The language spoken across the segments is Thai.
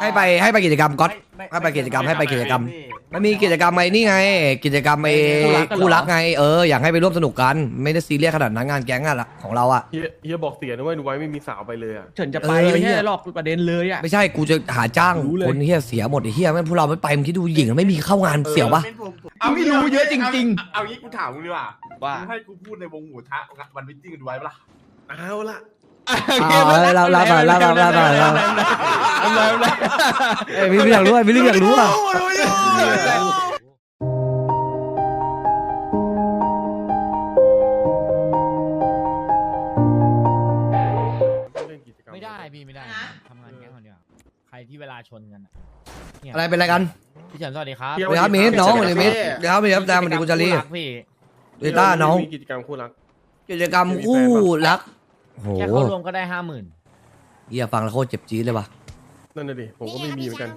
ให้ไปให้ไปกิจกรรมก๊อต ให้ไปกิจกรรมให้ไปกิจกรรม มันมีกิจกรรมไอ้นี่ไง กิจกรรมไอ้คู่รักกันเหรอคู่รักไงเอออยากให้ไปร่วมสนุกกัน ไม่ได้ซีเรียสขนาดนั้นงานแก๊งอะของเราอะ เฮียเฮียบอกเสียนะเว้ยดูไว้ไม่มีสาวไปเลยอะเฉินจะไปเออไม่เหี้ใช่ย หรอกประเด็นเลยอะ ไม่ใช่กูจะหาจ้างรู้เลย คนเฮียเสียหมดไอ้เฮียแม่งพวกเราไม่ไปมึงคิดดูหญิงไม่มีเข้างานเสียวปะเอาไม่รู้เยอะจริงเอางี้กูถามมึงดีกว่าว่า มึงให้กูพูดในวงหมูทะวันวิตติ้งกันดูไว้ปะล่ะเอาละ เราเราเราเราเราเราเราไม่พี่อยากรู้อะพี่ลึกอยากรู้อะไม่ได้พี่ไม่ได้ทำงานแค่คนเดียวใครที่เวลาชนกันอะไรเป็นอะไรกันพี่เฉินสวัสดีครับสวัสดีครับมิทน้องสวัสดีมิทเดี๋ยวครับพี่ครับแต่มันดีกุจารีพี่เดต้าน้องกิจกรรมคู่รักกิจกรรมคู่รัก โอ้โหแค่เข้ารวมก็ได้ห้าหมื่นเฮียฟังแล้วโคตรเจ็บจี๊ดเลยว่ะ นั่นน่ะดิผมก็ไม่มีเหมือนกัน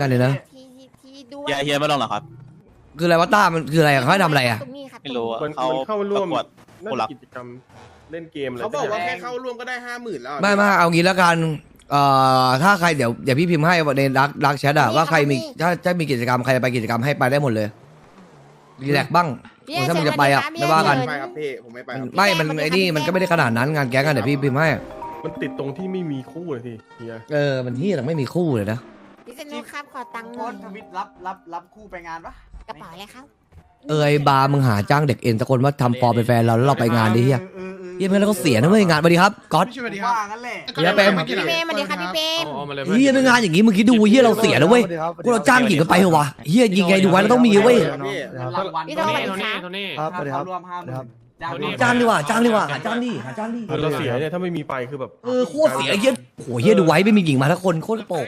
นั่นเลยนะที่ที่ด้วยเฮียเฮียไม่ลงเหรอครับ คืออะไรวะต้ามันคืออะไรอะเขาให้ทำอะไรอะตรงนี้ค่ะไม่รู้อะมันเขามันเข้าร่วม ประกวดน่าคู่รัจะกกิจกรรมเล่นเกมอะไรเขาบอกว่าสัแค่ย่งเข้าร่วมก็ได้ห้าหมื่นแล้วไม่ไม่เอางี้แล้วกันเอ่อถ้าใครเดี๋ยวเดี๋ยวพี่พิมพ์ให้ในรักรักแชทอะว่าใครมีถ้าถ้ามีกิจกรรมใครไปกิจกรรมให้ไปได้หมดเลยรีแลกซ์บ้าง พี่ถ้ามึงจะไปอะไม่ว่ากัน ไม่ไปครับพี่ผมไม่ไปครับไม่ มันไอ้นี่มันก็ไม่ได้ขนาดนั้นงานแก๊งกันเดี๋ยวพี่พิมพ์ให้มันติดตรงที่ไม่มีคู่เลยทีเฮียเออ มันที่แต่ไม่มีคู่เลยนะ พี่สนุกครับขอตังค์หโพน่อสยต์ทวิตรับรับรับคู่ไปงานปะกระเป๋าอะไรครับ เออไอบาร์มึงหาจ้างเด็กเอ็นสักคนว่าทำฟอร์มเป็นแฟนเราแล้วเราไปงานดิเฮียออออออเฮี ยไม่งั้นเราก็เสียนะเว้ยงานสวัสดีครับก๊อต สวัสดีครับว่างั้นแหละเฮียเปรมพี่เปรมสวัสดีครับพี่เปรมเฮียไม่งานอย่างงี้มึงคิดดูเฮียเราเสียนะเว้ยพวกเราจ้างหญิงกันไปเหรอวะเฮียยิงไงดูไว้เราต้องมีเว้ยพี่ครับรางวัลพี่โทสวัสดีครับครับสวัสดีครับเข้ารวมห้าหมื่นจ้างดีกว่าจ้างดีกว่าหาจ้างดิหาจ้างดิคือเราเสียเนี่ยถ้าไม่มีไปคือแบบเออโคตรเสียเฮียโหเฮียดูไว้ไม่มีหญิงมาทักคนโคตรโปก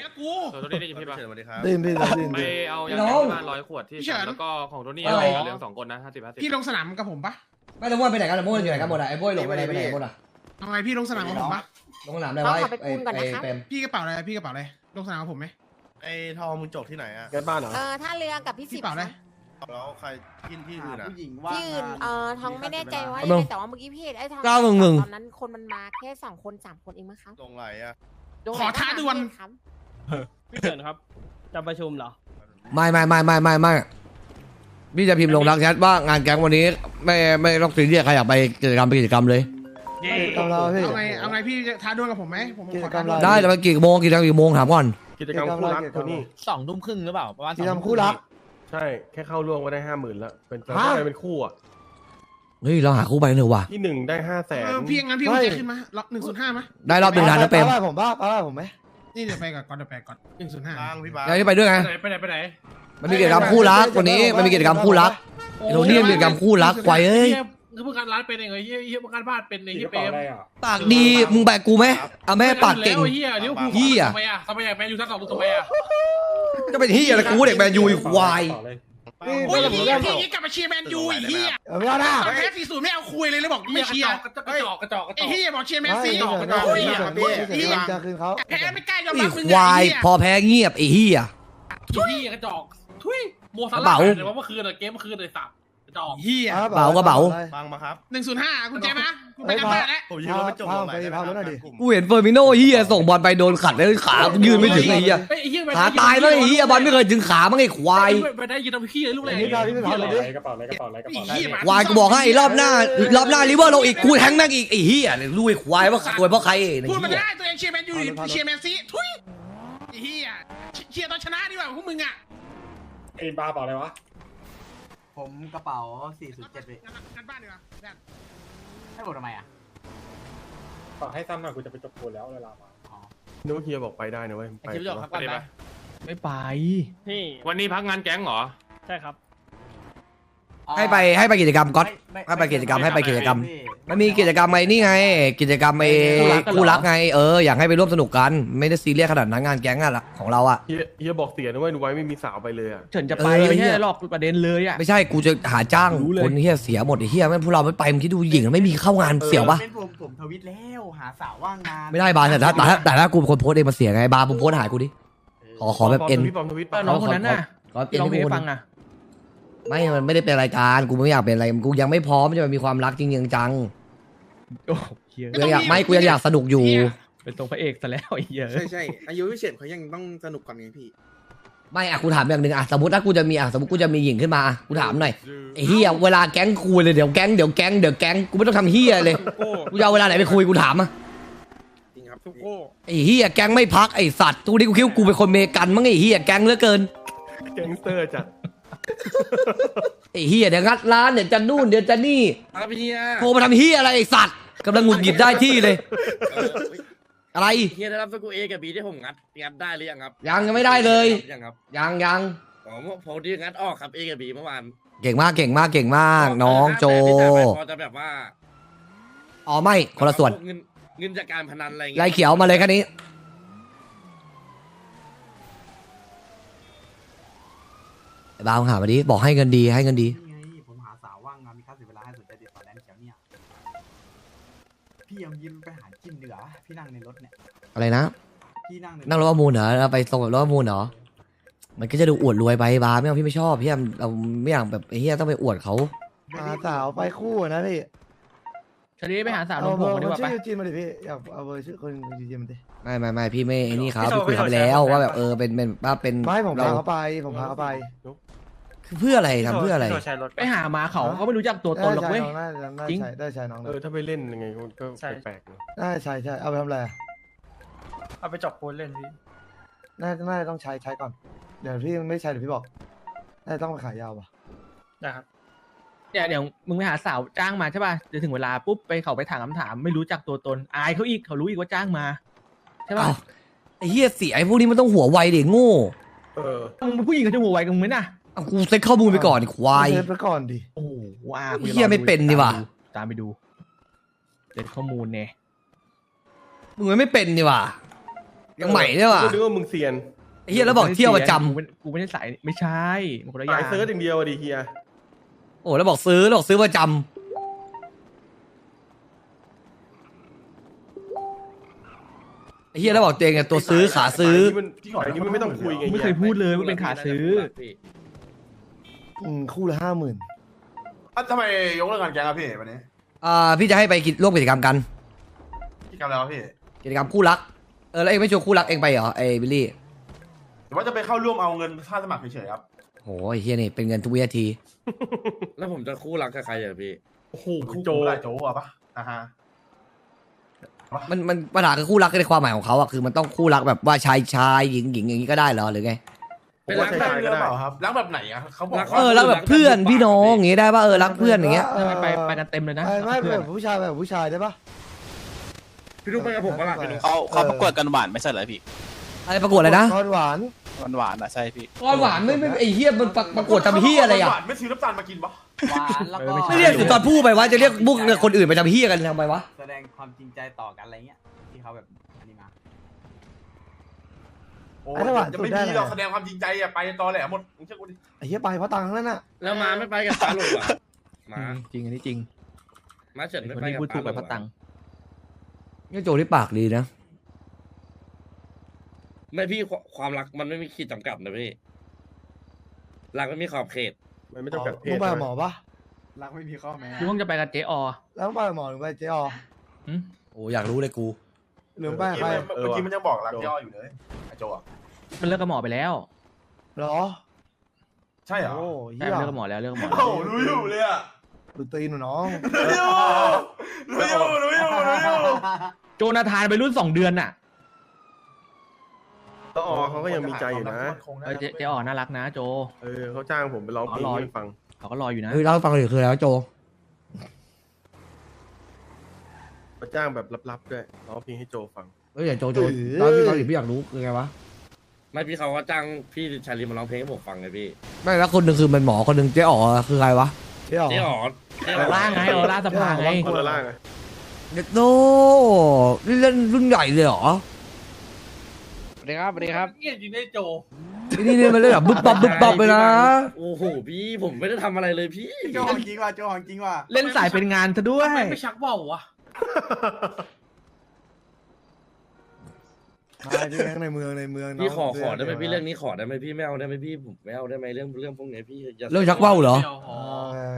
ตัวนี้ได้ยินพี่ปะสวัสดีครับได้ยินพี่ได้ยินไปพี่เอายาน้แก้องที่บ้านร้อยขวดที่พี่เฉินแล้วก็ของโทนี่อะไรเหลืองสองคนนะห้าสิบห้าสิบพี่ลงสนามกับผมปะ ไม่ต้องว่าไปไหนกันโม่อยู่ไหนกันหมดอะไอ้โบ้ยหลงไปไหนไปไหนหมดอะเอาไงพี่ลงสนามกับผมปะลงสนามได้ไว้ไอ้ไอ้เปรมพี่กระเป๋าอะไรพี่กระเป๋าอะไรลงสนามกับผมไหมไอ้ทองมึงจบที่ไหนอะงานบ้านเหรอเออถ้าเรือกับพี่พี่สิบเป๋าอะไรแล้วใครที่ที่อื่นอะ ผู้หญิงว่าที่อื่นงานเออทองไม่แน่ใจว่าเอายังมึไงงแต่ว่าเมื่อกี้พี่เห็นไอ้ทองเก้าหนึ่งหนึ่งตอนนั้นคนมันมาแค่สองคนสามคนเองมั้งครับตรงไหนอะขอท้าดวล ครับพี่เฉินครับจะประชุมเหรอไม่ไม่ไม่ไม่ไม่ไม่ พี่จะพิมพ์ลงรักแชทว่างานแก๊งวันนี้ ไม่ไม่ต้องซีเรียสใครอยากไปกิจกรรมไปกิจกรรมเลยกิจกรรมเราพี่ เอาไงเอาไงพี่จะท้าดวลกับผมไหมผมกิขจอกรรท้ามดวลเราได้แต่ไปกี่โมงกิจกรรมกี่โมงถามก่อนกิจกรรมคู่รักตัวนี้สองทุ่มครึ่งหรือเปล่าประมาณสกิองจกรรมทุ่มคู่รัก ใช่แค่เข้าร่วมก็ได้ห้าหมื่นแล้วเป็นฮะได้เป็นคู่อะเฮ้ยเราหาคู่ไปกันเถอะว่ะที่หนึ่งได้ห้าแสนเออพี่งั้นพี่ไม่มันจะขึ้นมาล็อกหนึ่งศูนย์ห้าไหมได้รอบหนึ่งทันนะเปรมป้าผมป้าป้าผมไหมนี่เดี๋ยวไปก่อนก่อนเดี๋ยวไปก่อนหนึ่งศูนย์ห้าทางพี่บ้าแล้วที่ไปด้วยไงไปไหนไปไหน มันมีกิจกรรมคู่รักวันนี้มันมีกิจกรรมคู่รักไอ้โทนี่มันมีกิจกรรมคู่รักควายเอ้ยคือเพื่อนร้านเป็นเองเฮียเฮียเพื่อนบ้านเป็นเองเฮียเปรมปากดีมึงแบกกูไหมเอาแม่ปากเก่งเฮียเดี๋ยวกูเหี้ยทำไมอะทำไมอะแมนยูทั้งสองลูกทำไมอะจะเป็นที่อะไรกูเด็กแมนยูอีกควายนี่โอ้ยผมเฮียเริ่มพี่กลับมาเชียร์แมนยูไอ้เฮียเออไม่เอาหน้าแพ้สี่ศูนย์ไม่เอาคุยเลยเลยบอกไม่เชียร์กระจอกกระจอกไอ้เฮียบอกเชียร์แมไม่นซีไม่กระจอกไม่เฮียไม่ไม่ไม่จะคืนเขาแพ้ไม่กล้ายอมไอ้รับมึงควายไอ้พอแพ้เงียบไอ้เหี้ยเฮียกระจอก ทุยโมซาระร่าเป๋าเลยว่าเมื่อคืนเกมเมื่อคืนเลยสับกระจอกเฮียเบากระเป๋าฟังมาครับหนึ่งศูนย์ห้าคุณเจมาคุณไปกันบ้านแล้วผมยืนรถไปจบตรงไหนไปพาไปหน่อยดิ กูเห็นเฟอร์มิโน่เหี้ยส่งบอลไปโดนขัดแล้วขากูยืนไม่ถึงไอ้เหี้ยไอ้เฮียขาตายมั้งไอ้เหี้ยบอลไม่เคยถึงขามั้งไอ้ควาย ไปได้ยินทำขี้เลยลูกเลยนี่พาพี่ไปพาเลยดิไอ้เฮียควายกูบอกให้รอบหน้ารอบหน้าลิเวอร์ลงอีกกูแทงแม่งอีกไอ้เหี้ยเนี่ยรู้ไอ้ควายว่าตัวยเพราะใครไอ้พูดมาเหี้ยได้ตัวเองเชียร์แมนยูเชียร์แมนซีทุยไอ้เฮียเชียร์ตอนชนะดีกว่าพวกมึงอะ ไอ้บาร์บอกอะไรวะ ผมกระเป๋า 407เลยบ้านดเลยอให้ผมทำไมอะ ฝากให้ซ้ำหน่อยกูจะไปจบกูแล้วเวลามาอ๋อ นึกว่าเฮียบอกไปได้นะเว้ยไปไอชิปครับก่อนนะไม่ไป พี่วันนี้พักงานแก๊งเหรอ ใช่ครับ ให้ไปให้ไปกิจกรรมก๊อตให้ไปกิจกรรมให้ไปกิจกรรมมันมีกิจกรรมไอ้นี่ไง กิจกรรมไอ้คู่รักกันเหรอ คู่รักไงเอออยากให้ไปร่วมสนุกกัน ไม่ได้ซีเรียสขนาดนั้นงานแก๊งอะของเราอะ เฮียเฮียบอกเสียนะเว้ยดูไว้ไม่มีสาวไปเลยอะ เฉินจะไปเออไม่เหี้ใช่ยหรอกประเด็นเลยอะ ไม่ใช่กูจะหาจ้างรู้เลย คนเฮียเสียหมดไอ้เฮียแม่งพวกเราไม่ไปมึงคิดดูหญิงไม่มีเข้างานเสียวปะเป็นผมผมทวิตแล้วหาสาวว่างงานไม่ได้บาร์แต่ถ้าแต่ถ้าแต่ถ้ากูเป็นคนโพสต์เองมาเสียไงบาร์ผมโพสต์หากูดิขอขอแบบเอ็นปลอมทวิตปลอมทวิตแล้วน้องคนนั้นน่ะขอที่เอ็นร้องเพลงให้ให้กูฟังอะ ไม่ มันไม่ได้เป็นรายการ กูไม่อยากเป็นอะไร กูยังไม่พร้อมจะมีความรักจริงๆจังโอ้โหเหี้ยกูยังอยากไม่ กูยังอยากสนุกอยู่ เป็นตรงพระเอกซะแล้วไอ้เหี้ยใช่ใช่อายุพิเศษเขายังต้องสนุกก่อนไงพี่ ไม่อะกูถามอย่างหนึ่งอะสมมติถ้ากูจะมีอะสมมติกูจะมีหญิงขึ้นมาอะกูถามหน่อยไอ้เฮียเวลาแก๊งคุยเลยเดี๋ยวแก๊งเดี๋ยวแก๊งเดี๋ยวแก๊งกูไม่ต้องทำเฮียเลย กูจะเอาเวลาไหนไปคุยกูถามอะจริงครับทุกโก้ไอ้เฮียแก๊งไม่พักไอ้สัตว์ทุกนี้กูคิดว่ากูเป็นคนเมกันมั้งไอ้เฮียแก๊งเหลือเกิน แก๊งสเตอร์จัด ไอ้เฮียเดี๋ยวงัดร้านเดี๋ยวจะนู่นเดี๋ยวจะนี่ครับพี่เฮียโทรมาทำเฮียอะไรไอ้สัตว์กำลังหงุดหงิดได้ที่เลยอะไร เฮียได้รับสกูเอกับบีที่ผมงัดงัดได้หรือยังครับยังยังไม่ได้เลย ยังครับยังยังอ๋อผมที่งัดออกครับเอกับบีเมื่อวานเก่งมากเก่งมากเก่งมาก น้องโจ พอจะแบบว่าอ๋อไม่คนละส่วน เงินเงินจากการพนันอะไรอย่างลายเขียวมาเลยแค่นี้ไอ้ บ้าวหามาดิบอกให้เงินดีให้เงินดี นี่ไงผมหาสาวว่างงานมีค่าเสียเวลาให้สนใจติดต่อแดนเขียวเนี่ย พี่ยังยิ้มไปหาจิ้มดีกว่าพี่นั่งในรถเนี่ย อะไรนะ พี่นั่งในนั่งรถประมูลเหรอเราไปส่งกับรถประมูลเหรอ มันก็จะดูอวดรวยไปบาร์ไม่เอาพี่ไม่ชอบพี่เราไม่อยากแบบไอ้เฮียต้องไปอวดเขาหาสาวไปคู่อะนะพี่ชาลีไปหาสาวลเอางเบผอมร์มาดีคนกว่าชื่ปะอยูจีนมาดิพี่อยากเอาเบอร์ชื่อคนยูจีนมาดิไม่ไม่ไม่พี่ไม่ไอ้นี่ครับพี่คุยเขาไปแล้วว่าแบบเออเป็นเป็นว่าเป็นไม่ผมเราพาเขาไปผมพาเขาไปคือ เพื่ออะไรทำเพื่ออะไรไปหามาเขาเขาไม่รู้จักตัวตนหรอกเว้ย ได้ใช่น้องได้จริง ใช่ได้ใช่น้องเอได้อถ้าไปเล่นยังไงก็แปลกๆนะได้ใช่ใช่เอาไปทำอะไรอะเอาไปจับโคนเล่นพี่น่าน่าจะต้องใช้ใช้ก่อน เดี๋ยวพี่ไม่ใช้เดี๋ยวพี่บอกน่าจะต้องไปขายยาวป่ะนะครับเนี่ยเดี๋ยวมึงไปหาสาวจ้างมาใช่ป่ะเดี๋ยวถึงเวลาปุ๊บไปเขาไปถามคำถาม ไม่รู้จักตัวตนอายเขาอีกเขารู้อีกว่าจ้างมาใช่ป่ะอ้าวไอ้เฮียเสียไอ้พวกนี้มันต้องหัวไวเด็กโง่ เออมึงเป็นผู้หญิงเขาจะหัวไวกับมึงไหมน่ะ เอากูเซ็ตข้อมูลไปก่อนไอ้ควายเซฟไปก่อนดิโอ้โหว้ากูจะเหี้ยลองไม่เป็นนี่ว่ะตามไปดูเด็ดข้อมูลเนี่ยมึงไม่เป็นนี่ว่ะยังใหม่เนี่ยว่ะกูนึกว่ามึงเซียนไอ้เฮียแล้วบอกเที่ยวประจำกูไม่กูไม่ได้ใส่ไม่ใช่มันคนละอย่าสางยเซิร์ชอย่างเดียวอะดิเฮียโอ้แล้วบอกซื้อแล้วบอกซื้อประจำไอ้เฮียแล้วบอกตัวเองอะตัวซื้อขาซื้อสายนี้มันสายนี้มันไม่ต้องคุยไงไม่เฮีเคยยพูดเลยว่าเป็นขาซื้อ อืมคู่ละห้าหมื่นทำไมยกเลิกงานแกงครับพี่วันนี้อ่าพี่จะให้ไปกิจร่วมกิจกรรมกันพี่กำแล้วพี่กิจกรรมคู่รัก เออแล้วเองไม่ชวนคู่รักเองไปเหรอไอ้บิลลี่หรือว่าจะไปเข้าร่วมเอาเงินค่าสมัครเฉยๆครับโหไอ้เฮียนี่เป็นเงินทุกวินาที แล้วผมจะคู่รักกับใครอะพี่ โอ้โหโจโจได้โจอะปะอ่าฮะมันมันปัญหาคือคู่รักในความหมายของเขาอะคือมันต้องคู่รักแบบว่าชายชายหญิงหญิงอย่างนี้ก็ได้เหรอหรือไง เป็นรักใช่แบบก็ได้ครับรักแบบไหนอะเขาบอกเออรักแบบเพื่อนพี่น้องอย่างงี้ได้ป่ะเออรักเพื่อนอย่างเงี้ยเออไปไปกันเต็มเลยนะไม่ไม่เพื่แบอนบผู้ชายแบบผู้ชายได้ปะพี่นุ๊กไปกับผมปะล่ะพี่นุ๊กเขาเขาประกวดกันหวานไม่ใช่เหรอพี่อะไรประกวดอะไรนะทอดหวานหวานหวานอะใช่พี่ก้อนหวานไม่ไม่ไอ้เฮียมันประประกวดทำเฮียอะไรอะหวานไม่ซื้อน้ำตาลมากินปะหวานแล้วก็ไม่เรียกสุดตอนพูดไปว่าจะเรียกบุกคนอื่นไปทำเฮียกันทำไมวะแสดงความจริงใจต่อกันอะไรเงี้ยที่เขาแบบอันนี้มา โอ้ไอ้ทอดหวานจะสุไม่ดได้มีเลยหรอกแสดงความจริงใจอะไปตอแหลหมดมึงเชื่อกูดิไอ้เหี้ยไปเพราะตังค์ทั้งนั้นอะแล้วมาไม่ไปกับป้าหลงเหรอมาจริงอันนี้จริงมาเฉินไม่คนไปนี้กับพูดถูป้ากหลไปงเพราะตังค์เนี่ยโจที่ปากดีนะ ไม่พี่ความรักมันไม่มีขีดจำกัดนะพี่รักไม่มีขอบเขต มันไม่ต้องแบบเพมึศงไปกับหมอปะรักไม่มีข้อแม้พี่ต้องจะไปกับเจออแล้วมึงไปกับหมอหรือไปเจ๊อหึโอ้อยากรู้เลยกู หรือมึงไปกับใครเมื่อกี้มันยังบอกรักย่ออยู่เลยไอ้โจอะ มันเลิกกับหมอไปแล้วเหรอใช่เหรอโอ้ใช่เหี้ยมันเลิกกับหมอแล้วเลิกกับหมอโอ้โหรู้อยู่เลยอะดูตีนหนูน้องรู้อยู่รู้อยู่รู้อยู่รู้อยู่โจนาธานไปรุ่นสองเดือนน่ะต้องออเขาก็ยังมีใจอยู่นะ เออเจเจออน่ารักนะโจ เออเขาจ้างผมไปร้องเพลงอ๋อรอให้ฟัง เขาก็รออยู่นะ เฮ้ยเล่าให้ฟังหน่อยคือแล้วโจ เขาจ้างแบบลับๆด้วยร้องเพลงให้โจฟัง เฮ้ยอย่าโจโจตอนพี่ตอนพี่อยากรู้คือไงวะ ไม่พี่เขาก็จ้างพี่ชาลีมาร้องเพลงให้ผมฟังไงพี่ไม่แล้วคนหนึ่งคือมันหมอคนหนึ่งเจ๊อ๋อคือใครวะเจ๊อเจ๊อ๋อเจ๊ออร่าไงออร่าสภาไงคนละล่างไงเด็กโตนี่เล่นรุ่นใหญ่เลยเหรอสวัสดีครับสวัสดีครับเงียบจริงได้โจไอ้นี่เนี่ยมันเล่นแบบบึ๊บบับบึ๊บบับเลยนะโอ้โหพี่ผมไม่ได้ทำอะไรเลยพี่โจของจริงว่ะโจของจริงว่ะเล่นสายเป็นงานซะด้วยไม่ชักเบาวะ ใช่ที่ในเมืองในเมืองพี่ขอขอได้ไหมพี่เรื่องนี้ขอได้ไหมพี่ไม่เอาได้ไหมพี่ผมไม่เอาได้ไหมเรื่องเรื่องพวกนี้พี่อย่าเรื่องชักว่าวเหรออ๋อ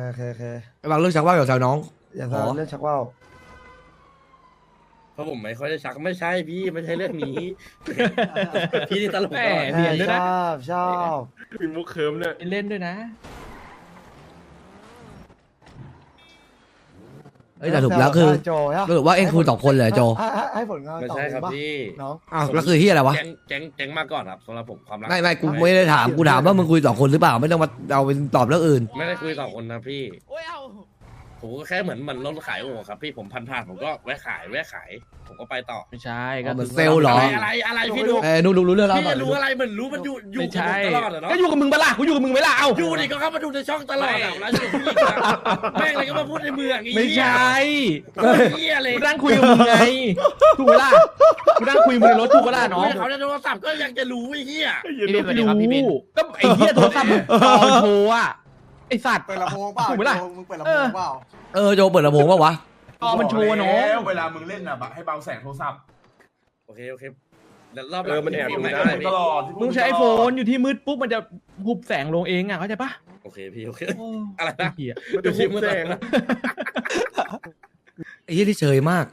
โอเคโอเคไอ้บางเรื่องชักว่าวอย่าแซวน้องอย่าอ๋ทำอเรื่องชักว่าวเพราะผมไม่ค่อยได้ชักไม่ใช่พี่ไม่ใช่เรื่องนี้ พี่นี่ตลกแหตลอดมเนียนด้วยชนะอบชอบมีมุกเคิร์มเนี่ยเล่นด้วยนะ เอ้ยแต่ถูกแล้วคือโจฮะสรุปว่าเอ็งคุยสองคนเหรอโจให้ให้ให้ผลงานไม่ต่อใช่ครับปะพี่ น้องอ้าวแล้วคือเฮียอะไรวะแก๊งแก๊งแก๊งมาก่อนครับสำหรับผมความรักไม่ไม่กูไม่ได้ถามกูถามว่ามึงคุยสองคนหรือเปล่าไม่ต้องมาเอาเป็นตอบเรื่องอื่น ไม่ได้คุยสองคนนะพี่ โอ้ยเอา ผมก็แค่เหมือนเหมือนรถขายโอ่ครับพี่ผมพันผ่านๆผมก็แวะขายแวะขาย ผมก็ไปต่อไม่ใช่ก็อ๋อเหมือนคือเซลล์เหรออะไรอะไรอะไรพี่ดูเอ้ยนูรู้รู้เรื่องแล้วพี่ต่อจะรู้อะไรเหมือนรู้มันอยู่อยู่ไม่กับใช่ผมตลอดอะเนาะก็อยู่กับมึงเปะล่ากูอยู่กับมึงไหมล่ะเอ้าอยู่ดิก็เข้ามาดูในช่องตลอดอะแล้วอยู่ผู้หญิงอะแม่งอะไรก็มาพูดในเมืองอย่างงี้ไม่ใช่เฮียเลยกูนั่งคุยกับมึงไงถูกไหมล่ะกูนั่งคุยกับมึงในรถถูกไหมล่ะน้องคุยกับเขาในโทรศัพท์ก็ยังจะรู้ไอ้เฮียพี่บินสวัสดีครับพี่บินก็ไอ้เหี้ยโทรศัพท์มึงตอนโทรอะ ไอ้สัตว์ เปิดลำโพงเปล่าถูกไหมล่ะ โจมึงเปิดลำโพงเปล่าเออโจเปิดลำโพงป่าวะตอนมันโชว์น้องเวลามึงเล่นอะให้เบาแสงโทรศัพท์โอเคโอเคเดี๋ยวรอบหเอลัองมันแอบดูพี่ได้ใหม่ก็ตลอดมึงใช้ไอโฟนอยู่ที่มืดปุ๊บมันจะหุบแสงลงเองอะเข้าใจปะโอเคพี่โอเคโอ้อะไรไอ้นะเหี้ยมันจะชิมแสงนะไอ้เฮียที่เฉยมาก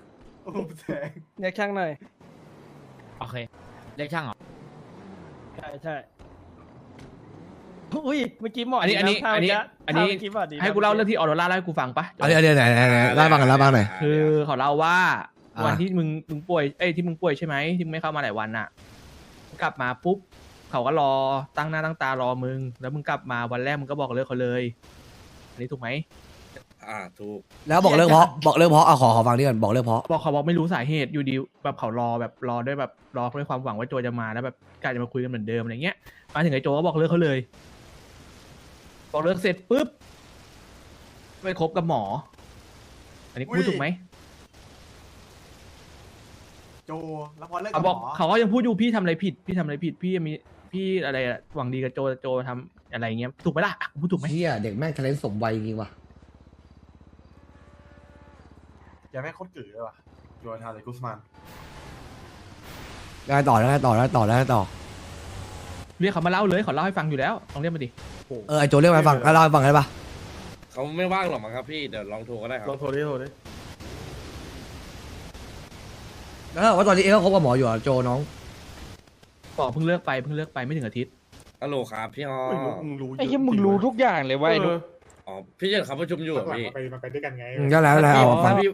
เรียกช่างหน่อยโอเคเรียกช่างเหรอใช่ใช่ อุ้ยเมื่อกี้หมออันนี้อันนี้ท่าอันนี้เมื่กี้อันนี้ท่าเมื่กี้หมอดีให้กูเล่าเรื่องที่ออโรราเล่าให้กูฟังปะอันนี้อันนี้ไหนไหนไหนเล่าบ้างกันเล่าบ้างหน่อยคือเขาเล่าว่าอ่าวันที่มึงมึงป่วยเอ้ยที่มึงป่วยใช่ไหมที่มึงไม่เข้ามาหลายวันน่ะ กลับมาปุ๊บเขาก็รอตั้งหน้าตั้งตารอมึง แล้วมึงกลับมาวันแรกมึงก็บอกเลิกเขาเลย อันนี้ถูกไหมอ่าถูกแล้วบอกเรื่องเพราะบอกเรื่องเพราะเอาขอขอฟังดิก่อนบอกเรื่องเพราะบอกเขาบอกไม่รู้สาเหตุอยู่ดีแบบเขารอแบบรอด้วยแบบรอด้วยความหวังว่าโจจะมาแล้วแบบกาจะมาคุยกันเหมือนเดิมอะไรเงี้ยมาถึงไอ้โจก็บอกเลิกเขาเลย บอกเลิกเสร็จปุ๊บไปคบกับหมอ อันนี้พูดถูกไหมโจแล้วพอเลิกกัเขาบหบมอกอเขาก็ยังพูดอยู่พี่ทำอะไรผิด พี่ทำอะไรผิด พี่มีพี่อะไรอะหวังดีกับโจโจทำอะไรเงี้ยถูกไหมล่ะอะกูพูดถูกไหม เฮียเด็กแม่งทะเลนสมวัยจริงว่ะ อย่าแม่งโคตรกือเลยว่ะโยนทาเลยกุสมานได้ต่อได้ต่อได้ต่อได้ต่อ เรียกเขามาเล่าเลยเขาเล่าให้ฟังอยู่แล้วลองเรียกมาดิเออไอโจเรียกมาให้ฟังเล่าให้ฟังได้ปะเขาไม่ว่างหรอกมั้งครับพี่ เดี๋ยวลองโทรก็ได้ครับ ลองโทรดิโทรดิแล้วว่าตอนนี้เองก็คบกับหมออยู่เหรอโจน้อง บอกเพิ่งเลิกไปเพิ่งเลิกไปไม่ถึงอาทิตย์ฮัลโหลครับพี่อ๋อมึงรู้ไอ้ที่มึงรู้ทุกอย่างเลยไว้ว่าไอ้นุ๊กอ๋อพี่เฉินเขาประชุมอยู่เหรอพี่ไปมันไปด้วยกันไงอืมก็แล้วแล้วเอาถ้าฟังพี่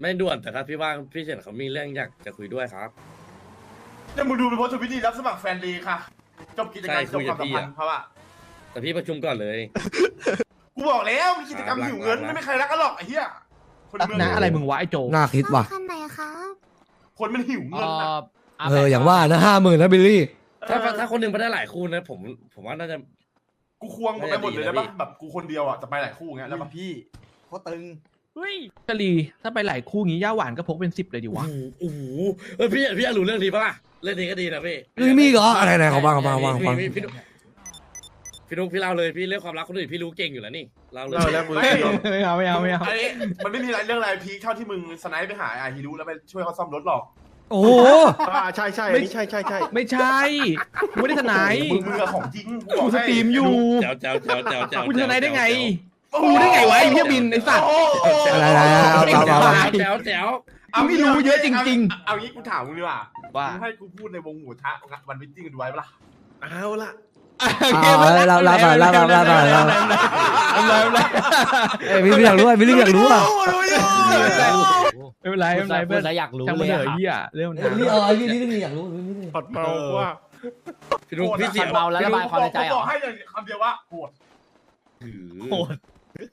ไม่ด่วนแต่ถ้าพี่ว่างพี่เฉินเขามีเรื่องอยากจะคุยด้วยครับ เนี่ยมึงดูเป็นโพสต์ทวิตดีรับสมัครแฟนดีค่ะ จบกิจกรรมใช่จคุบยคกัวาบมสัมพี่พันอะ ธ์เพราะว่าแต่พี่ประชุมก่อนเลย กูบอกแล้วมีกิจกรรมครับหิวเงินรักไม่มีใครรักกันหรอกไอ้เหี้ยคนเมืองนะอะไรมึงวะไอ้โจน่าคิดว่ะขั้นไหนครับ คนมันหิวเอเงินอะอเออ อย่างว่านะห้าหมื่นนะบิลลี่ ถ้าถ้าคนหนึ่งไปได้หลายคู่นะผมผมว่าน่าจะ กูควงไปหมดเลยได้ปะน่าจะดีนะพี่แบบกูคนเดียวอะจะไปหลายคู่เงี้ยแล้แล้ววปะพี่โคตรตึง เฮ้ยกะลีถ้าไปหลายคู่งี้ย่าหวานก็พกเป็นสิบเลยดิโอ้วะโหโอ้โหเออพี่พี่อยากรู้เรื่องนี้ปะล่ะเรื่องนี้ก็ดีนะพี่เรื่องนี้มีอีกเหรออะไรไหนขอฟังขอฟังขอฟังขอฟังมีมีพี่นุ๊กพี่นุ๊กพี่เล่าเลยพี่เรื่องความรักคนอื่นพี่รู้เก่งอยู่แล้วนี่เล่าเลยเล่าแล้วมึงไม่เอาไม่เอาไม่เอาไอ้มันไม่มีอะไรเรื่องอะไรพีคเท่าที่มึงสไนป์ไปหาไอาฮิรุแล้วไปช่วยเขาซ่อมรถหรอกโอ้โหอ่าใช่ใช่อันนี้ใช่ใช่ใช่ไม่ใช่กูไม่ได้ทนายมึงมึงอะของจริงกูบกูอกสให้ตรีมอยู่แจ๋วแจ๋วแจ๋วแจ๋วแจ๋วกูจะทนายได้ไง รู้ได้ไงวะไอ้เหี้ยบินไอ้สัตว์อะไรๆๆเอาๆ แถวแถวเอาไม่รู้เยอะจริง ๆ เอางี้กูถามมึงดีกว่าว่าให้กูพูดในวงหมูทะวันวิตติ้งกันดูไว้ปะล่ะเอาละเอ้ยพี่พี่อยากรู้อะพี่ลิกอยากรู้อะรู้อยู่ไม่เป็นไรไม่เป็นไรเพื่อนอยากรู้ช่างมันเลยเถอะอะเหี้ยเรื่องมันพี่เออพี่ลิกอยากรู้พี่ลิกปัดเมาว่าพี่ลูกพี่เสี่ยวเมาแล้วระบายความในใจเหรอ บอกให้อย่างคำเดียวว่าโหด โหด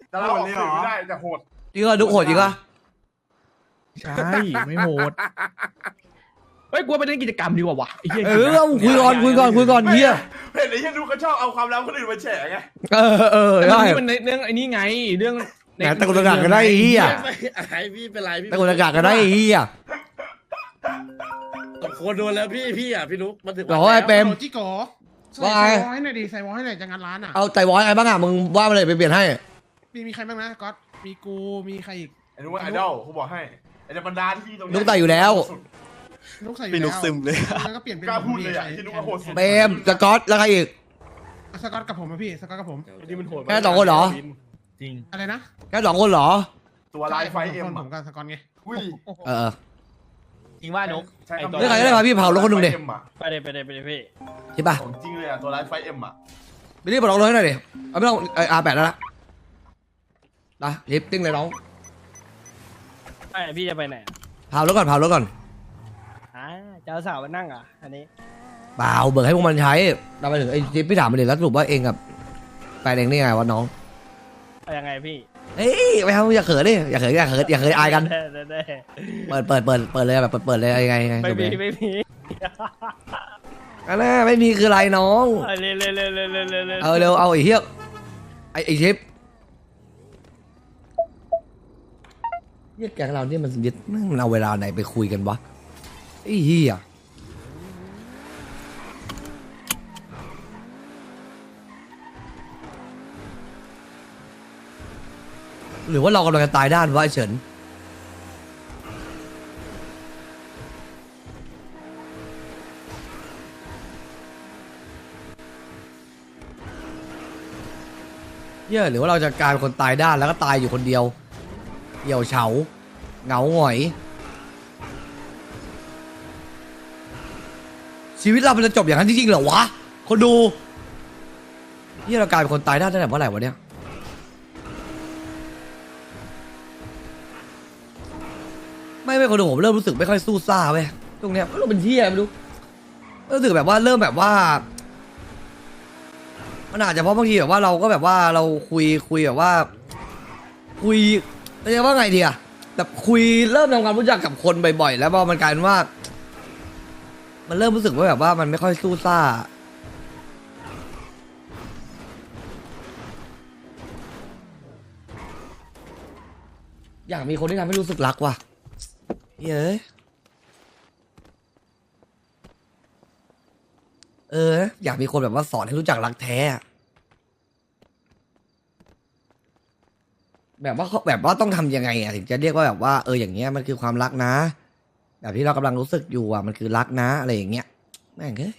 แต่เราออกสื่อไม่ได้แต่โหดจริงเหรอดูโหดจริงเหรอใช่ ไม่โหดเฮ้ยกูว่าไปเล่นกิจกรรมดีกว่าวะไอ้เหี้ยเออเอาคุยก่อนคุยก่อนคุยก่อนเฮียเห็นไอ้ที่ดูเขาชอบเอาความลับคนอื่นมาแฉไงเออเออเรื่องได้นี้มันในเรื่องไอ้นี่ไงเรื่องแหมตะกุกตะกักกันได้ไอ้เฮียไม่ไอ้พี่เป็นไรพี่ตะกุกตะกักกันได้ไอ้เฮียโคตรโดนแล้วพี่พี่อะพี่นุ๊กมาถึงบอกว่าไอ้เปรมโอ้จิโกใส่ว่าไงใส่วอลให้หน่อยดิใส่วอลให้หน่อยจะงานร้านอะเอาใจวอยอะไรบ้างอะมึงว่ามาเลยไปเปลี่ยนให้ มีมีใครบ้างนะก๊อตมีกูมีใครอีกไอ้นุ๊กไอดอลเขาบอกให้ไอ้ในบรรดาที่ตรงนุ๊กใส่อยู่แล้วนุกใส่อยู่แล้วนุกซึมเลย แล้วก็เปลี่ยนเป็นกล้าพูดเลยใครอะที่นุ๊กโหดสุดเปรมสกอตแล้วใครอีก สก๊อตกับผมอะพี่สก๊อตกับผมนี่มันโหดแค่สองคนเหรอ จริง อะไรนะแค่สองคนเหรอ ตัวลายไฟเอ็มใช่ผอะมกับสก๊อตไงอุ้ยเออจริงว่านุกใช้คำเรื่องอะไรก็ได้มาพี่เผารถคนหนึ่งดิไฟเอ็มอะไปเลยไปเลยไปเลยพี่ใช่ปะของจริงเลยอะตัวร้ายไฟเอ็มอะไปรีบเผารถให้หน่อยดิเอาไม่ต้องอาแปดแล้วละ นะลิฟติ้งเลยน้องไอพี่จะไปไหนเผารถก่อนเผารถก่อนอ่าจะเอาสาวมานั่งอะอันนี้เปล่าเบิกให้พวกมันใช้เราไปถึงไอ้ลิฟพี่ถามมาเลยแล้วสรุปว่าเองกับแฟนเองนี่ไงวะน้องเอายังไงพี่เอ้ยไม่เอาอย่าเขินดิอย่าเขินอย่าเขินอย่าเขินอายกันได้ได้ได้เปิดเปิดเปิดเปิดเลยแบบเปิดเปิดเลยยังไงยังไงไม่มีจบเลยไม่มีอันน่ะไม่มีคืออะไรน้อง เอาเร็วเร็วเร็วเร็วเร็วเร็วเร็ว เอาเร็วเอาไอ้เหี้ยไอ้ไอ้ชิป เรียแกงเราเนี่ยมันยึดมันเอาเวลาไหนไปคุยกันวะไอ้เหี้ยหรือว่าเรากำลังจะตายด้านวะไอ้เฉินเหี้ยหรือว่าเราจะกลายเป็นคนตายด้านแล้วก็ตายอยู่คนเดียว เหี่ยวเฉาเหงาหงอย ชีวิตเรามันจะจบอย่างนั้นจริงๆเหรอวะคนดูเหี่เรากลายเป็นคนตายได้ตั้งแต่เมื่อไหร่วะเนี่ยไม่ไม่คนดูผมเริ่มรู้สึกไม่ค่อยสู้ซ่าเว้ยตรงเนี้ยไม่รู้เป็นเที่อะไรไม่รู้รู้สึกแบบว่าเริ่มแบบว่ามันอาจจะเพราะบางทีแบบว่าเราก็แบบว่าเราคุยคุยแบบว่า คุย เรียกว่าไงดีอะแบบคุยเริ่มทำความรู้จักกับคนบ่อยๆ แล้วพอมันกลายเป็นว่า มันเริ่มรู้สึกว่าแบบว่ามันไม่ค่อยสู้ซ่า อยากมีคนที่ทำให้รู้สึกรักว่ะเย้ยเออ อยากมีคนแบบว่าสอนให้รู้จักรักแท้อะ แบบว่าเขาแบบว่าต้องทำยังไงอะถึงจะเรียกว่าแบบว่าเอออย่างเงี้ยมันคือความรักนะ แบบที่เรากำลังรู้สึกอยู่อะมันคือรักนะอะไรอย่างเงี้ยแม่งเอ้ย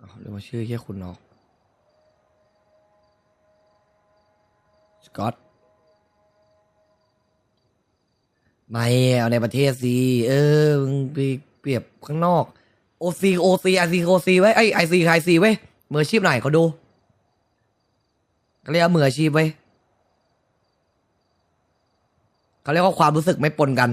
อ้าวเรียกว่า ชื่อแค่คุณเนาะสกอตไม่เอาในประเทศสิเออมึงไปเปรียบข้างนอกโอซีโอซีไอซีโอซีไว้ไอไอซีไอซีไว้มืออาชีพไหนเขาดูเขาเรียกว่ามืออาชีพไว้เขาเรียกว่าความรู้สึกไม่ปนกัน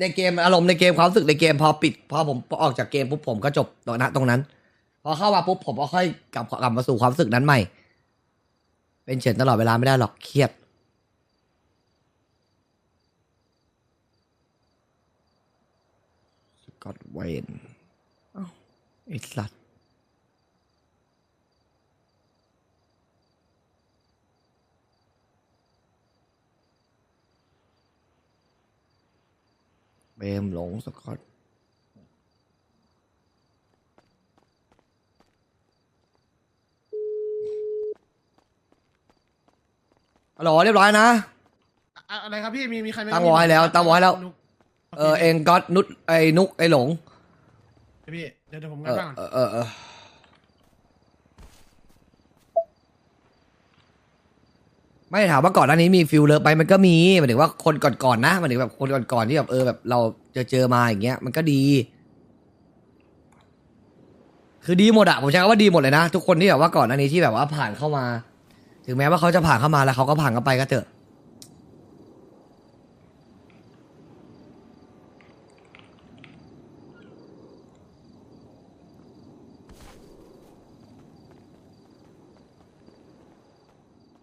ในเกมอารมณ์ในเกมความรู้สึกในเกมพอปิดพอผมพอออกจากเกมปุ๊บผมก็จบตรงนั้นตรงนั้น พอเข้ามาปุ๊บผมก็ค่อยกลับกลับมาสู่ความรู้สึกนั้นใหม่ เป็นเฉินตลอดเวลาไม่ได้หรอกเครียดสกอตเวนเอ้าไอ้สัตว์ เบมหลงสกอตฮัลโหลเรียบร้อยนะ อะอะไรครับพี่ มีมีใครไม่ตั้งวอให้แล้วตั้งวอให้แล้วนุ๊กเออเองก็นุดไอ้นุกไอ้หลง พี่ เดี๋ยวเดี๋ยวผมเองัดอบ้างเออเออเออ ไม่ถามว่าก่อนหน้านี้มีฟิลเลิฟไปมันก็มีหมายถึงว่าคนก่อนๆนะหมายถึงแบบคนก่อนๆที่แบบเออแบบเราเจอเจอมาอย่างเงี้ยมันก็ดี คือดีหมดอะผมใช้คำว่าดีหมดเลยนะ ทุกคนที่แบบว่าก่อนหน้านี้ที่แบบว่าผ่านเข้ามา ถึงแม้ว่าเขาจะผ่านเข้ามาแล้วเขาก็ผ่านเข้าไปก็เถอะ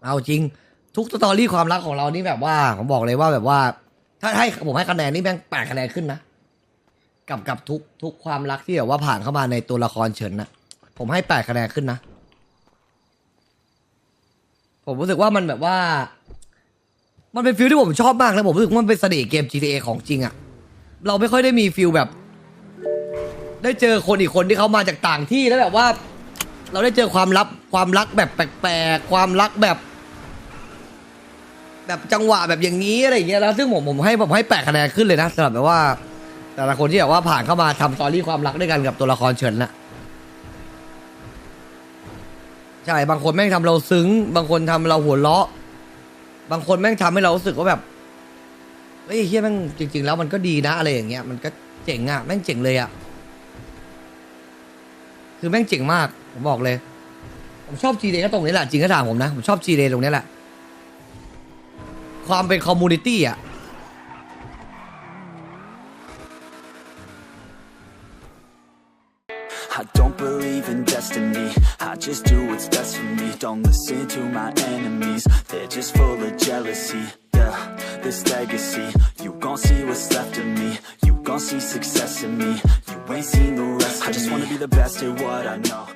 เอาจริง ทุกสตอรี่ความรักของเรานี่แบบว่าผมบอกเลยว่าแบบว่า ถ้าให้ผมให้คะแนนนี่แม่งแปดคะแนนขึ้นนะกับกับทุกทุกความรักที่แบบว่าผ่านเข้ามาในตัวละครเฉินนะผมให้แปดคะแนนขึ้นนะ ผมรู้สึกว่ามันแบบว่า มันเป็นฟิลที่ผมชอบมากนะผมรู้สึกว่ามันเป็นเสน่ห์เกม GTA ของจริงอะเราไม่ค่อยได้มีฟิลแบบ ได้เจอคนอีกคนที่เขามาจากต่างที่แล้วแบบว่า เราได้เจอความลับความรักแบบแปลกๆความรักแบบ แบบจังหวะแบบอย่างนี้อะไรอย่างเงี้ยแล้วซึ่งผมผมให้ผมให้แปดคะแนนขึ้นเลยนะสำหรับแบบว่า แต่ละคนที่แบบว่าผ่านเข้ามาทำสตอรี่ความรักด้วยกันกับตัวละครเฉินน่ะใช่บางคนแม่งทำเราซึ้ง บางคนทำเราหัวเราะ บางคนแม่งทำให้เรารู้สึกว่าแบบเฮ้ยเฮียแม่งจริง ๆ แล้วมันก็ดีนะอะไรอย่างเงี้ยมันก็เจ๋งอะแม่งเจ๋งเลยอะคือแม่งเจ๋งมากผมบอกเลย ผมชอบจีเดก็ตรงนี้แหละจริงก็ถามผมนะ ผมชอบจีเดตรงนี้แหละ ความเป็นคอมมูนิตี้อะ